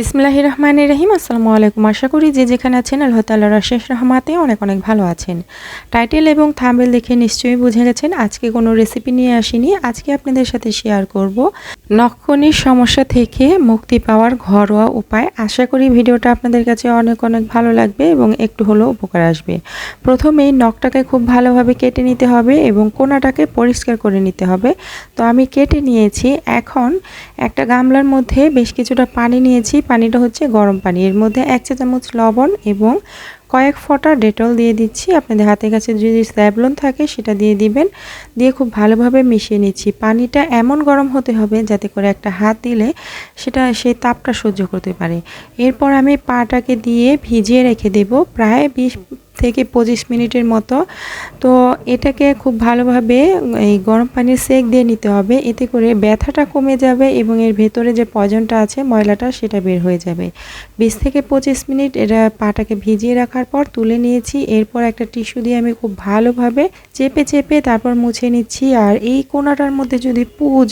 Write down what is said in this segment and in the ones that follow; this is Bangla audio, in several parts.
বিসমিল্লাহ রহমান রহিম আসসালামু আলাইকুম আশা করি যে যেখানে আছেন আল্লাহ তাল্লাহ শেষ রহমাতে অনেক অনেক ভালো আছেন। টাইটেল এবং থাম্বেল দেখে নিশ্চয়ই বুঝে গেছেন, আজকে কোনো রেসিপি নিয়ে আসিনি। আজকে আপনাদের সাথে শেয়ার করব নখকনির সমস্যা থেকে মুক্তি পাওয়ার ঘরোয়া উপায়। আশা করি ভিডিওটা আপনাদের কাছে অনেক অনেক ভালো লাগবে এবং একটু হলেও উপকার আসবে। প্রথমেই নখটাকে খুব ভালোভাবে কেটে নিতে হবে এবং কোনাটাকে পরিষ্কার করে নিতে হবে। তো আমি কেটে নিয়েছি। এখন একটা গামলার মধ্যে বেশ কিছুটা পানি নিয়েছি। পানিটা হচ্ছে গরম পানি। এর মধ্যে এক চা চামচ লবণ এবং কয়েক ফোঁটা ডেটল দিয়ে দিচ্ছি। আপনাদের হাতে কাছে যদি স্যাবলন থাকে সেটা দিয়ে দিবেন। দিয়ে খুব ভালোভাবে মিশিয়ে নিচ্ছি। পানিটা এমন গরম হতে হবে যাতে করে একটা হাত দিলে সেটা, সেই তাপটা সহ্য করতে পারে। এরপর আমি পাটাকে দিয়ে ভিজিয়ে রেখে দেব। প্রায় বিশ থেকে পঁচিশ মিনিটের মতো। তো এটাকে খুব ভালোভাবে এই গরম পানির সেক দিয়ে নিতে হবে। এতে করে ব্যথাটা কমে যাবে এবং এর ভেতরে যে পয়জনটা আছে, ময়লাটা, সেটা বের হয়ে যাবে। বিশ থেকে পঁচিশ মিনিট এটা পাটাকে ভিজিয়ে রাখার পর তুলে নিয়েছি। এরপর একটা টিস্যু দিয়ে আমি খুব ভালোভাবে চেপে চেপে তারপর মুছে নিচ্ছি। আর এই কোনাটার মধ্যে যদি পুজ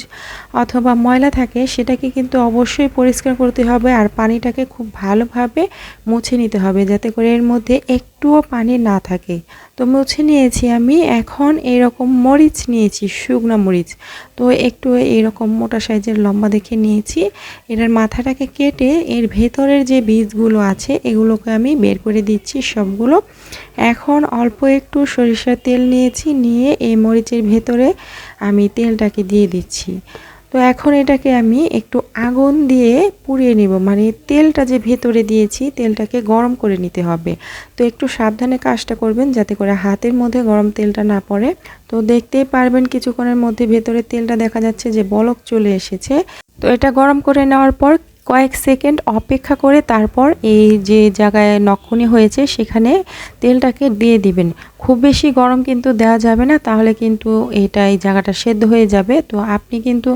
অথবা ময়লা থাকে, সেটাকে কিন্তু অবশ্যই পরিষ্কার করতে হবে। আর পানিটাকে খুব ভালোভাবে মুছে নিতে হবে, যাতে করে এর মধ্যে একটুও পানি না থাকে। তো মুছে নিয়েছি আমি। এখন এরকম মরিচ নিয়েছি, শুকনো মরিচ। তো একটু এরকম মোটা সাইজের লম্বা দেখে নিয়েছি। এটার মাথাটাকে কেটে এর ভেতরের যে বীজগুলো আছে, এগুলোকে আমি বের করে দিচ্ছি সবগুলো। এখন অল্প একটু সরিষার তেল নিয়েছি, নিয়ে এই মরিচের ভেতরে আমি তেলটাকে দিয়ে দিচ্ছি। তো এখন এটাকে আমি একটু আগুন দিয়ে পুড়িয়ে নিব। মানে তেলটা যে ভেতরে দিয়েছি, তেলটাকে গরম করে নিতে হবে। তো একটু সাবধানে কাজটা করবেন যাতে করে হাতের মধ্যে গরম তেলটা না পড়ে। তো দেখতেই পারবেন কিছুক্ষণের মধ্যে ভেতরে তেলটা দেখা যাচ্ছে যে বলক চলে এসেছে। তো এটা গরম করে নেওয়ার পর কয়েক সেকেন্ড অপেক্ষা করে তারপর এই যে জায়গায় নক্ষণি হয়েছে, সেখানে তেলটাকে দিয়ে দিবেন। খুব বেশি গরম কিন্তু দেওয়া যাবে না, তাহলে কিন্তু এটা এই জায়গাটা সেদ্ধ হয়ে যাবে। তো আপনি কিন্তু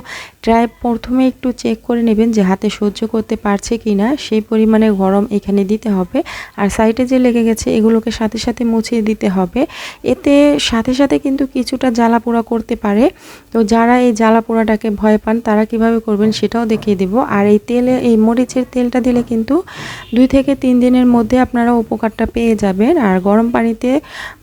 ট্রাই প্রথমে একটু চেক করে নেবেন যে হাতে সহ্য করতে পারছে কি না সেই পরিমাণে গরম এখানে দিতে হবে। আর সাইডে যে লেগে গেছে, এগুলোকে সাথে সাথে মুছিয়ে দিতে হবে। এতে সাথে সাথে কিন্তু কিছুটা জ্বালা পোড়া করতে পারে। তো যারা এই জ্বালা পোড়াটাকে ভয় পান, তারা কীভাবে করবেন সেটাও দেখিয়ে দেব। আর এই তেলে এই মরিচের তেলটা দিলে কিন্তু দুই থেকে তিন দিনের মধ্যে আপনারা উপকারটা পেয়ে যাবেন। আর গরম পানিতে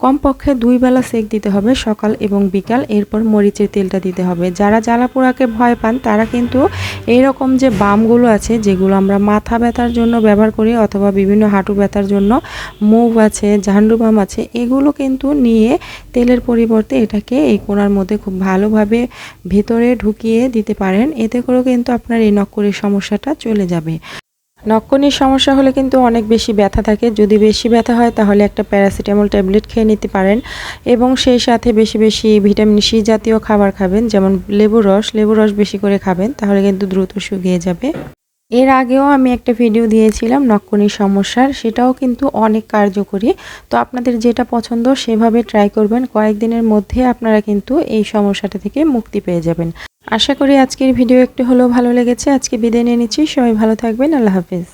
কমপক্ষে দুই বেলা সেক দিতে হবে সকাল এবং বিকাল। এরপর মরিচের তেলটা দিতে হবে। যারা জ্বালা পোড়াকে ভয় পান, তারা কিন্তু এইরকম যে বামগুলো আছে, যেগুলো আমরা মাথা ব্যথার জন্য ব্যবহার করি অথবা বিভিন্ন হাঁটু ব্যথার জন্য, মুভ আছে ঝান্ডু বাম আছে, এগুলো কিন্তু নিয়ে তেলের পরিবর্তে এটাকে এই কোনার মধ্যে খুব ভালোভাবে ভেতরে ঢুকিয়ে দিতে পারেন। এতে করেও কিন্তু আপনার এই নক্করের সমস্যাটা চলে যাবে। নক্কনির সমস্যা হলে কিন্তু অনেক বেশি ব্যথা থাকে। যদি বেশি ব্যথা হয়, তাহলে একটা প্যারাসিটামল ট্যাবলেট খেয়ে নিতে পারেন এবং সেই সাথে বেশি বেশি ভিটামিন সি জাতীয় খাবার খাবেন, যেমন লেবুর রস। লেবুর রস বেশি করে খাবেন, তাহলে কিন্তু দ্রুত শুকিয়ে যাবে। এর আগেও আমি একটা ভিডিও দিয়েছিলাম নক্কনির সমস্যার, সেটাও কিন্তু অনেক কার্যকরী। তো আপনাদের যেটা পছন্দ, সেভাবে ট্রাই করবেন। কয়েকদিনের মধ্যে আপনারা কিন্তু এই সমস্যাটা থেকে মুক্তি পেয়ে যাবেন। আশা করি আজকের ভিডিও একটু হলেও ভালো লেগেছে। আজকে বিদায় নিয়ে নিচ্ছি। সবাই ভালো থাকবেন। আল্লাহ হাফিজ।